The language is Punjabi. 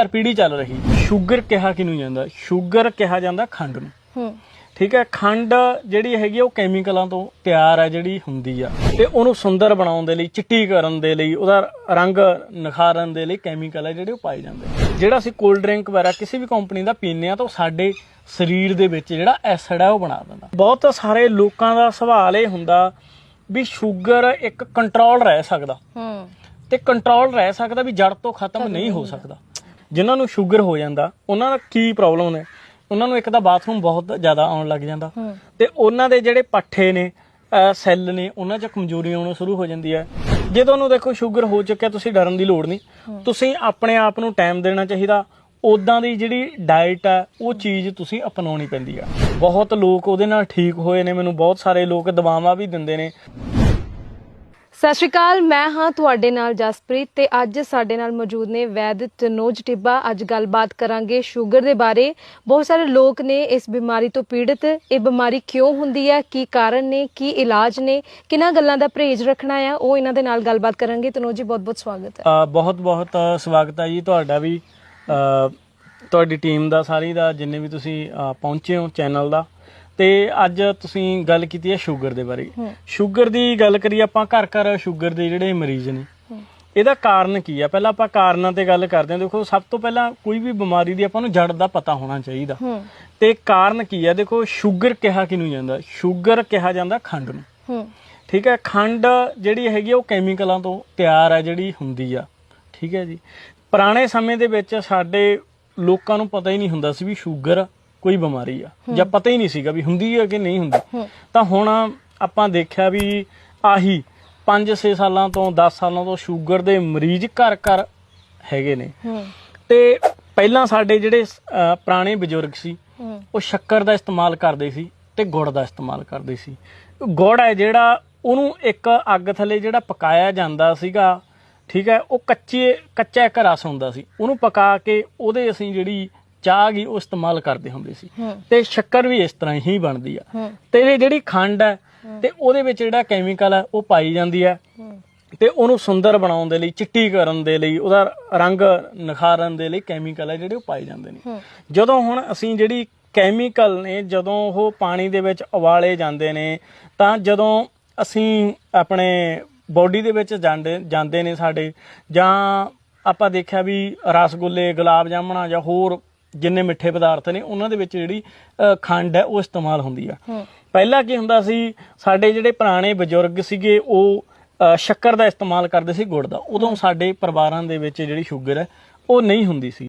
ਹਰ ਪੀੜੀ ਚੱਲ ਰਹੀ। ਸ਼ੂਗਰ ਕਿਹਾ ਕਿਨੂੰ ਜਾਂਦਾ? ਸ਼ੂਗਰ ਕਿਹਾ ਜਾਂਦਾ ਖੰਡ ਨੂੰ। ਹੂੰ। ਠੀਕ ਹੈ ਖੰਡ ਜਿਹੜੀ ਹੈਗੀ ਉਹ ਕੈਮੀਕਲਾਂ ਤੋਂ ਤਿਆਰ ਹੈ ਜਿਹੜੀ ਹੁੰਦੀ ਆ। ਤੇ ਉਹਨੂੰ ਸੁੰਦਰ ਬਣਾਉਣ ਦੇ ਲਈ ਚਿੱਟੀ ਕਰਨ ਦੇ ਲਈ ਉਹਦਾ ਰੰਗ ਨਿਖਾਰਨ ਦੇ ਲਈ ਕੈਮੀਕਲ ਹੈ ਜਿਹੜੇ ਉਹ ਪਾਏ ਜਾਂਦੇ। ਜਿਹੜਾ ਅਸੀਂ ਕੋਲਡ ਡਰਿੰਕ ਵਗੈਰਾ ਕਿਸੇ ਵੀ ਕੰਪਨੀ ਦਾ ਪੀਂਦੇ ਆ ਤਾਂ ਉਹ ਸਾਡੇ ਸਰੀਰ ਦੇ ਵਿੱਚ ਜਿਹੜਾ ਐਸਿਡ ਹੈ ਉਹ ਬਣਾ ਦਿੰਦਾ। ਬਹੁਤ ਸਾਰੇ ਲੋਕਾਂ ਦਾ ਸਵਾਲ ਇਹ ਹੁੰਦਾ ਵੀ ਸ਼ੂਗਰ ਇੱਕ ਕੰਟਰੋਲ ਰਹਿ ਸਕਦਾ। ਹੂੰ। ਤੇ ਕੰਟਰੋਲ ਰਹਿ ਸਕਦਾ ਵੀ ਜੜ ਤੋਂ ਖਤਮ ਨਹੀਂ ਹੋ ਸਕਦਾ। ਜਿਨ੍ਹਾਂ ਨੂੰ ਸ਼ੂਗਰ ਹੋ ਜਾਂਦਾ ਉਹਨਾਂ ਦਾ ਕੀ ਪ੍ਰੋਬਲਮ ਨੇ? ਉਹਨਾਂ ਨੂੰ ਇੱਕ ਤਾਂ ਬਾਥਰੂਮ ਬਹੁਤ ਜ਼ਿਆਦਾ ਆਉਣ ਲੱਗ ਜਾਂਦਾ। ਹੂੰ। ਤੇ ਉਹਨਾਂ ਦੇ ਜਿਹੜੇ ਪੱਠੇ ਨੇ ਸੈੱਲ ਨੇ ਉਹਨਾਂ 'ਚ ਕਮਜ਼ੋਰੀ ਆਉਣਾ ਸ਼ੁਰੂ ਹੋ ਜਾਂਦੀ ਹੈ। ਜੇ ਤੁਹਾਨੂੰ ਦੇਖੋ ਸ਼ੂਗਰ ਹੋ ਚੁੱਕਿਆ ਤੁਸੀਂ ਡਰਨ ਦੀ ਲੋੜ ਨਹੀਂ। ਤੁਸੀਂ ਆਪਣੇ ਆਪ ਨੂੰ ਟਾਈਮ ਦੇਣਾ ਚਾਹੀਦਾ। ਉਦਾਂ ਦੀ ਜਿਹੜੀ ਡਾਈਟ ਹੈ ਉਹ ਚੀਜ਼ ਤੁਸੀਂ ਅਪਣਾਉਣੀ ਪੈਂਦੀ ਆ। ਬਹੁਤ ਲੋਕ ਉਹਦੇ ਨਾਲ ਠੀਕ ਹੋਏ ਨੇ ਮੈਨੂੰ ਬਹੁਤ ਸਾਰੇ ਲੋਕ ਦਵਾਵਾਂ ਵੀ ਦਿੰਦੇ ਨੇ। ਸਤਿ ਸ਼੍ਰੀ ਅਕਾਲ, ਮੈਂ ਹਾਂ ਤੁਹਾਡੇ ਨਾਲ ਜਸਪ੍ਰੀਤ ਤੇ ਅੱਜ ਸਾਡੇ ਨਾਲ ਮੌਜੂਦ ਨੇ ਵੈਦ ਤਨੋਜ ਟਿੱਬਾ। ਅੱਜ ਗੱਲਬਾਤ ਕਰਾਂਗੇ ਸ਼ੂਗਰ ਦੇ ਬਾਰੇ। ਬਹੁਤ ਸਾਰੇ ਲੋਕ ਨੇ ਇਸ ਬਿਮਾਰੀ ਤੋਂ ਪੀੜਤ। ਇਹ ਬਿਮਾਰੀ ਕਿਉਂ ਹੁੰਦੀ ਹੈ? ਕੀ ਕਾਰਨ ਨੇ? ਕੀ ਇਲਾਜ ਨੇ? ਕਿਹਨਾਂ ਗੱਲਾਂ ਦਾ ਪਰਹੇਜ਼ ਰੱਖਣਾ ਆ ਉਹ ਇਹਨਾਂ ਦੇ ਨਾਲ ਗੱਲਬਾਤ ਕਰਾਂਗੇ। ਤਨੋਜ ਜੀ ਬਹੁਤ ਬਹੁਤ ਸਵਾਗਤ ਹੈ। ਬਹੁਤ ਬਹੁਤ ਸਵਾਗਤ ਹੈ ਜੀ ਤੁਹਾਡਾ ਵੀ। ਤੁਹਾਡੀ ਟੀਮ ਦਾ, ਸਾਰੀ ਦਾ, ਜਿੰਨੇ ਵੀ ਤੁਸੀਂ ਪਹੁੰਚੇ ਹੋ ਚੈਨਲ ਦਾ। ਤੇ ਅੱਜ ਤੁਸੀਂ ਗੱਲ ਕੀਤੀ ਹੈ ਸ਼ੂਗਰ ਦੇ ਬਾਰੇ। ਸ਼ੂਗਰ ਦੀ ਗੱਲ ਕਰੀਏ ਆਪਾਂ ਘਰ ਘਰ ਸ਼ੂਗਰ ਦੇ ਜਿਹੜੇ ਮਰੀਜ਼ ਨੇ। ਇਹਦਾ ਕਾਰਨ ਕੀ ਆ? ਪਹਿਲਾਂ ਆਪਾਂ ਕਾਰਨਾਂ ਤੇ ਗੱਲ ਕਰਦੇ ਹਾਂ। ਦੇਖੋ ਸਭ ਤੋਂ ਪਹਿਲਾਂ ਕੋਈ ਵੀ ਬਿਮਾਰੀ ਦੀ ਆਪਾਂ ਨੂੰ ਜੜ ਦਾ ਪਤਾ ਹੋਣਾ ਚਾਹੀਦਾ। ਤੇ ਕਾਰਨ ਕੀ ਆ? ਦੇਖੋ ਸ਼ੂਗਰ ਕਿਹਾ ਕਿਨੂੰ ਜਾਂਦਾ? ਸ਼ੂਗਰ ਕਿਹਾ ਜਾਂਦਾ ਖੰਡ ਨੂੰ। ਠੀਕ ਹੈ? ਖੰਡ ਜਿਹੜੀ ਹੈਗੀ ਆ ਉਹ ਕੈਮੀਕਲਾਂ ਤੋਂ ਤਿਆਰ ਹੈ ਜਿਹੜੀ ਹੁੰਦੀ ਆ। ਠੀਕ ਹੈ ਜੀ? ਪੁਰਾਣੇ ਸਮੇਂ ਦੇ ਵਿੱਚ ਸਾਡੇ ਲੋਕਾਂ ਨੂੰ ਪਤਾ ਹੀ ਨਹੀਂ ਹੁੰਦਾ ਸੀ ਵੀ ਸ਼ੂਗਰ ਕੋਈ ਬਿਮਾਰੀ ਆ। ਜਾਂ ਪਤਾ ਹੀ ਨਹੀਂ ਸੀਗਾ ਵੀ ਹੁੰਦੀ ਹੈ ਕਿ ਨਹੀਂ ਹੁੰਦੀ। ਤਾਂ ਹੁਣ ਆਪਾਂ ਦੇਖਿਆ ਵੀ ਆਹੀ 5-6 ਸਾਲਾਂ ਤੋਂ 10 ਸਾਲਾਂ ਤੋਂ ਸ਼ੂਗਰ ਦੇ ਮਰੀਜ਼ ਘਰ ਘਰ ਹੈਗੇ ਨੇ। ਤੇ ਪਹਿਲਾਂ ਸਾਡੇ ਜਿਹੜੇ ਪੁਰਾਣੇ ਬਜ਼ੁਰਗ ਸੀ ਉਹ ਸ਼ੱਕਰ ਦਾ ਇਸਤੇਮਾਲ ਕਰਦੇ ਸੀ ਤੇ ਗੁੜ ਦਾ ਇਸਤੇਮਾਲ ਕਰਦੇ ਸੀ। ਗੁੜ ਹੈ ਜਿਹੜਾ ਉਹਨੂੰ ਇੱਕ ਅੱਗ ਥੱਲੇ ਜਿਹੜਾ ਪਕਾਇਆ ਜਾਂਦਾ ਸੀਗਾ ਠੀਕ ਹੈ ਉਹ ਕੱਚੇ ਕੱਚਾ ਇੱਕ ਰਸ ਹੁੰਦਾ ਸੀ। ਉਹਨੂੰ ਪਕਾ ਕੇ ਉਹਦੇ ਅਸੀਂ ਜਿਹੜੀ ਚਾਹ ਗਈ ਉਹ ਇਸਤੇਮਾਲ ਕਰਦੇ ਹੁੰਦੇ ਸੀ। ਤੇ ਸ਼ੱਕਰ ਵੀ ਇਸ ਤਰ੍ਹਾਂ ਹੀ ਬਣਦੀ ਆ। ਤੇ ਇਹ ਜਿਹੜੀ ਖੰਡ ਹੈ। ਤੇ ਉਹਦੇ ਵਿੱਚ ਜਿਹੜਾ ਕੈਮੀਕਲ ਹੈ ਉਹ ਪਾਈ ਜਾਂਦੀ ਹੈ। ਤੇ ਉਹਨੂੰ ਸੁੰਦਰ ਬਣਾਉਣ ਦੇ ਲਈ ਚਿੱਟੀ ਕਰਨ ਦੇ ਲਈ ਉਹਦਾ ਰੰਗ ਨਿਖਾਰਨ ਦੇ ਲਈ ਕੈਮੀਕਲ ਹੈ ਜਿਹੜੇ ਉਹ ਪਾਏ ਜਾਂਦੇ ਨੇ। ਜਦੋਂ ਹੁਣ ਅਸੀਂ ਜਿਹੜੀ ਕੈਮੀਕਲ ਨੇ ਜਦੋਂ ਉਹ ਪਾਣੀ ਦੇ ਵਿੱਚ ਉਬਾਲੇ ਜਾਂਦੇ ਨੇ ਤਾਂ ਜਦੋਂ ਅਸੀਂ ਆਪਣੇ ਬੋਡੀ ਦੇ ਵਿੱਚ ਜਾਂਦੇ ਜਾਂਦੇ ਨੇ ਸਾਡੇ ਜਾਂ ਆਪਾਂ ਦੇਖਿਆ ਵੀ ਰਸਗੁੱਲੇ ਗੁਲਾਬ ਜਾਮਣਾ ਜਾਂ ਹੋਰ ਜਿੰਨੇ ਮਿੱਠੇ ਪਦਾਰਥ ਨੇ ਉਹਨਾਂ ਦੇ ਵਿੱਚ ਜਿਹੜੀ ਖੰਡ ਹੈ ਉਹ ਇਸਤੇਮਾਲ ਹੁੰਦੀ ਆ। ਪਹਿਲਾਂ ਕੀ ਹੁੰਦਾ ਸੀ ਸਾਡੇ ਜਿਹੜੇ ਪੁਰਾਣੇ ਬਜ਼ੁਰਗ ਸੀਗੇ ਉਹ ਸ਼ੱਕਰ ਦਾ ਇਸਤੇਮਾਲ ਕਰਦੇ ਸੀ ਗੁੜ ਦਾ। ਉਦੋਂ ਸਾਡੇ ਪਰਿਵਾਰਾਂ ਦੇ ਵਿੱਚ ਜਿਹੜੀ ਸ਼ੂਗਰ ਹੈ ਉਹ ਨਹੀਂ ਹੁੰਦੀ ਸੀ।